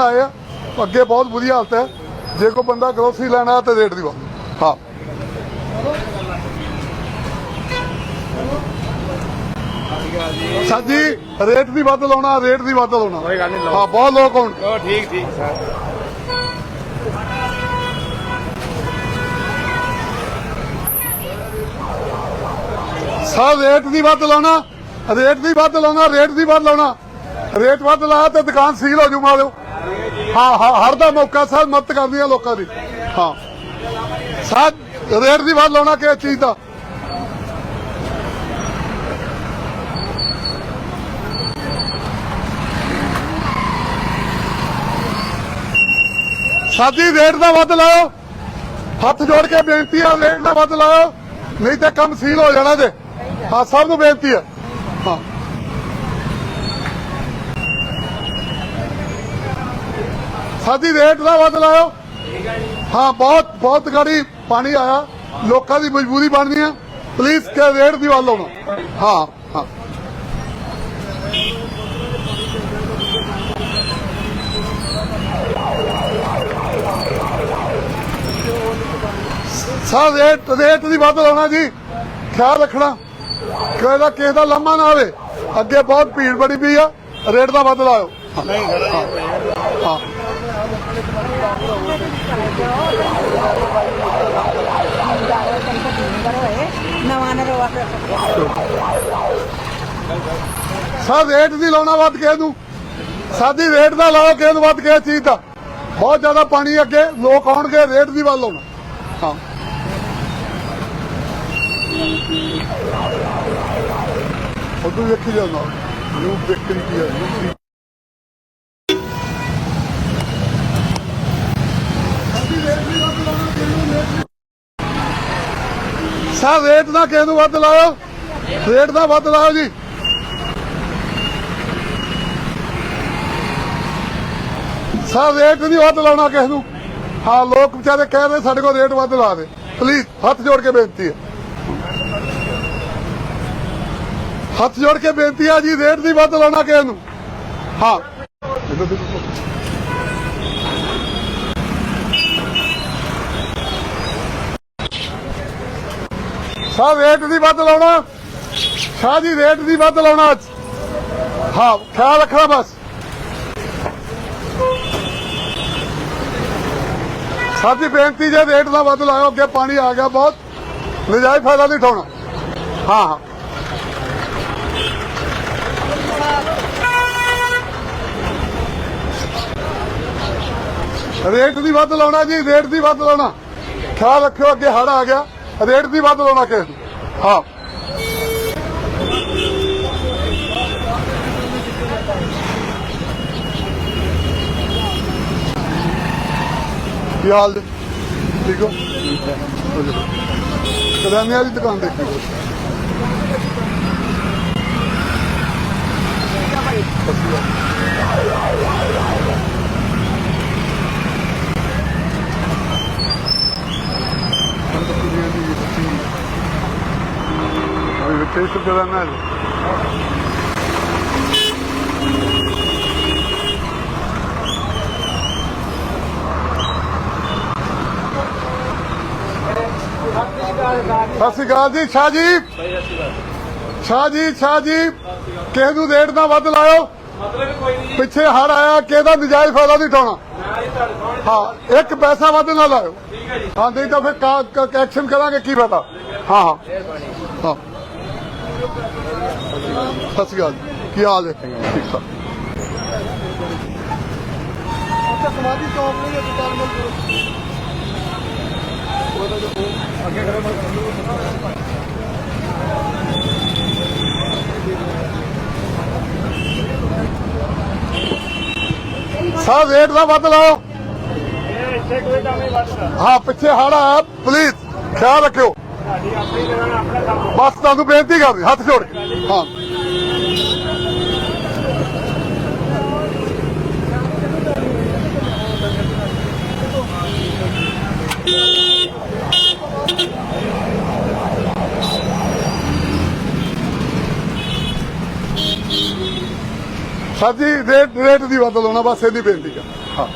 ਆਏ ਆ। ਅੱਗੇ ਬਹੁਤ ਬੁਰੀ ਹਾਲਤ ਹੈ। ਜੇ ਕੋਈ ਬੰਦਾ ਗਰੋਸਰੀ ਲੈਣਾ ਤੇ ਰੇਟ ਦੀ ਬਾਤ ਹਾਂ। ਸਾਜੀ ਰੇਟ ਦੀ ਵੱਧ ਲਾਉਣਾ ਰੇਟ ਦੀ ਵੱਧ ਲਾਉਣਾ। ਕੋਈ ਗੱਲ ਨਹੀਂ ਲਾਓ। ਹਾਂ ਬਹੁਤ ਲੋਕ ਹੁਣ। ਠੀਕ ਠੀਕ। ਸਰ ਰੇਟ ਦੀ ਵੱਧ ਲਾਉਣਾ ਰੇਟ ਦੀ ਵੱਧ ਲਾਉਣਾ ਰੇਟ ਦੀ ਵੱਧ ਲਾਉਣਾ। ਰੇਟ ਵੱਧ ਲਾਇਆ ਤੇ ਦੁਕਾਨ ਸੀਲ ਹੋ ਜੂ ਮਾਰਿਓ ਹਾਂ ਹਾਂ, ਹਰ ਦਾ ਮੌਕਾ ਸਰ, ਮਦਦ ਕਰਦੀ ਲੋਕਾਂ ਦੀ। ਹਾਂ। ਸਰ, ਰੇਟ ਦੀ ਵੱਧ ਲਾਉਣਾ ਕਿਸ ਚੀਜ਼ ਦਾ? ਸਾਡੀ ਰੇਟ ਦਾ ਵੱਧ ਲਾਓ ਹੱਥ ਜੋੜ ਕੇ ਬੇਨਤੀ ਆ, ਰੇਟ ਦਾ ਵੱਧ ਲਾਓ ਨਹੀਂ ਤਾਂ ਕੰਮ ਸੀਲ ਹੋ ਜਾਣਾ ਜੇ। ਹਾਂ, ਸਭ ਨੂੰ ਬੇਨਤੀ ਹੈ ਹਾਂ। ਸਾਡੀ ਰੇਟ ਦਾ ਵੱਧ ਲਾਓ ਹਾਂ ਬਹੁਤ ਬਹੁਤ ਗਾੜੀ ਪਾਣੀ ਆਇਆ। ਲੋਕਾਂ ਦੀ ਮਜਬੂਰੀ ਬਣਦੀ ਆ। ਪਲੀਜ਼ ਕਿ ਰੇਟ ਦੀ ਲਾਉਣਾ। ਹਾਂ ਹਾਂ। ਸਾ ਰੇਟ ਰੇਟ ਦੀ ਵੱਧ ਲਾਉਣਾ ਜੀ। ਖਿਆਲ ਰੱਖਣਾ। ਕਿਸੇ ਦਾ ਕਿਸੇ ਦਾ ਲੰਮਾ ਨਾ ਆਵੇ ਅੱਗੇ ਬਹੁਤ ਭੀੜ ਬੜੀ ਪਈ ਆ। ਰੇਟ ਦਾ ਵੱਧ ਲਾਓ ਹਾਂ। ਨਵਾਂ ਰੇਟ ਦੀ ਲਾਉਣਾ ਵੱਧ ਕੇ ਨੂੰ ਸਾਡੀ ਰੇਟ ਦਾ ਲਾਓ ਕਿਸੇ ਨੂੰ ਵੱਧ ਕਿਸੇ ਚੀਜ਼ ਦਾ। ਬਹੁਤ ਜ਼ਿਆਦਾ ਪਾਣੀ ਅੱਗੇ, ਲੋਕ ਆਉਣਗੇ ਰੇਟ ਦੀ ਵੱਲ ਲਾਉਣਾ। ਹਾਂ। ਉਦੋਂ ਵੇਖੀ ਜਾਂਦਾ ਨੂੰ। ਵੇਖਣ ਕੀ ਹੈ ਨੂੰ ਰੇਟ ਦਾ ਕਿਸੇ ਨੂੰ ਵੱਧ ਲਾਓ ਰੇਟ ਦਾ ਵੱਧ ਲਾਓ ਜੀ। ਸਾ ਰੇਟ ਨਹੀਂ ਵੱਧ ਲਾਉਣਾ ਕਿਸੇ ਨੂੰ। ਹਾਂ, ਲੋਕ ਵਿਚਾਰੇ ਕਹਿ ਰਹੇ ਸਾਡੇ ਕੋਲ ਰੇਟ ਵੱਧ ਲਾ ਦੇ। ਪਲੀਜ਼ ਹੱਥ ਜੋੜ ਕੇ ਬੇਨਤੀ ਹੈ। ਹੱਥ ਜੋੜ ਕੇ ਬੇਨਤੀ ਆ ਜੀ, ਰੇਟ ਨਹੀਂ ਵੱਧ ਲਾਉਣਾ ਕਿਸੇ ਨੂੰ। ਹਾਂ। ਇੱਧਰ ਸ਼ਾਹ ਰੇਟ ਦੀ ਵੱਧ ਲਾਉਣਾ। ਸ਼ਾਹ ਜੀ ਰੇਟ ਦੀ ਵੱਧ ਲਾਉਣਾ ਅੱਜ। ਹਾਂ, ਖਿਆਲ ਰੱਖਣਾ ਬਸ। ਸਾਡੀ ਬੇਨਤੀ ਜੇ ਰੇਟ ਦਾ ਵੱਧ ਲਾਇਓ, ਅੱਗੇ ਪਾਣੀ ਆ ਗਿਆ ਬਹੁਤ। ਨਜਾਇਜ਼ ਫਾਇਦਾ ਨਹੀਂ ਉਠਾਉਣਾ। ਹਾਂ ਹਾਂ। ਰੇਟ ਦੀ ਵੱਧ ਲਾਉਣਾ ਜੀ ਰੇਟ ਦੀ ਵੱਧ ਲਾਉਣਾ। ਖਿਆਲ ਰੱਖਿਓ, ਅੱਗੇ ਹੜ ਆ ਗਿਆ। ਰੇਟ ਦੀ ਵੱਧ ਲਾਉਣਾ ਕਿਸੇ ਨੂੰ। ਹਾਂ। ਕੀ ਹਾਲ ਜੀ? ਠੀਕ ਹੋ? ਕਰਿਆਨੇ ਵਾਲੀ ਦੁਕਾਨ ਦੇਖੀ। Abi teslim gelenler. ਸਤਿ ਸ਼੍ਰੀ ਅਕਾਲ ਜੀ ਸ਼ਾਹ ਜੀ ਸ਼ਾਹ ਜੀ ਸ਼ਾਹ ਜੀ ਕਿਸੇ ਨੂੰ ਰੇਟ ਦਾ ਵੱਧ ਲਾਇਓ। ਮਤਲਬ ਕੋਈ ਨਹੀਂ ਪਿੱਛੇ ਹੜ ਆਇਆ ਕਿਸੇ ਦਾ ਨਜਾਇਜ਼ ਫਾਇਦਾ ਨਹੀਂ ਉਠਾਉਣਾ। ਹਾਂ ਇੱਕ ਪੈਸਾ ਵੱਧ ਨਾ ਲਾਇਓ। ਠੀਕ ਹੈ ਜੀ। ਹਾਂ ਨਹੀਂ ਤਾਂ ਫਿਰ ਐਕਸ਼ਨ ਕਰਾਂਗੇ ਕੀ ਪਤਾ ਹਾਂ ਹਾਂ। ਹਾਂ। ਸਤਿ ਸ਼੍ਰੀ ਅਕਾਲ ਜੀ। ਕੀ ਹਾਲ ਹੈ? ਠੀਕ ਠਾਕ। ਸਮਾਧੀ ਚੌਕ ਨਹੀਂ ਦੁਕਾਨ ਸਾਹ ਰੇਟ ਦਾ ਵੱਧ ਲਾਓ। ਇੱਥੇ ਕੋਈ ਕੰਮ ਨਹੀਂ ਵੱਧਦਾ ਹਾਂ ਪਿੱਛੇ ਹੜ ਪਲੀਜ਼ ਖਿਆਲ ਰੱਖਿਓ। ਬਸ ਤੁਹਾਨੂੰ ਬੇਨਤੀ ਕਰਦੀ, ਹੱਥ ਜੋੜ ਕੇ। ਹਾਂ। ਸਰ ਰੇਟ ਰੇਟ ਦੀ ਬਦਲ ਹੋਣਾ, ਬਸ ਇਹਦੀ ਬੇਨਤੀ ਹੈ ਹਾਂ।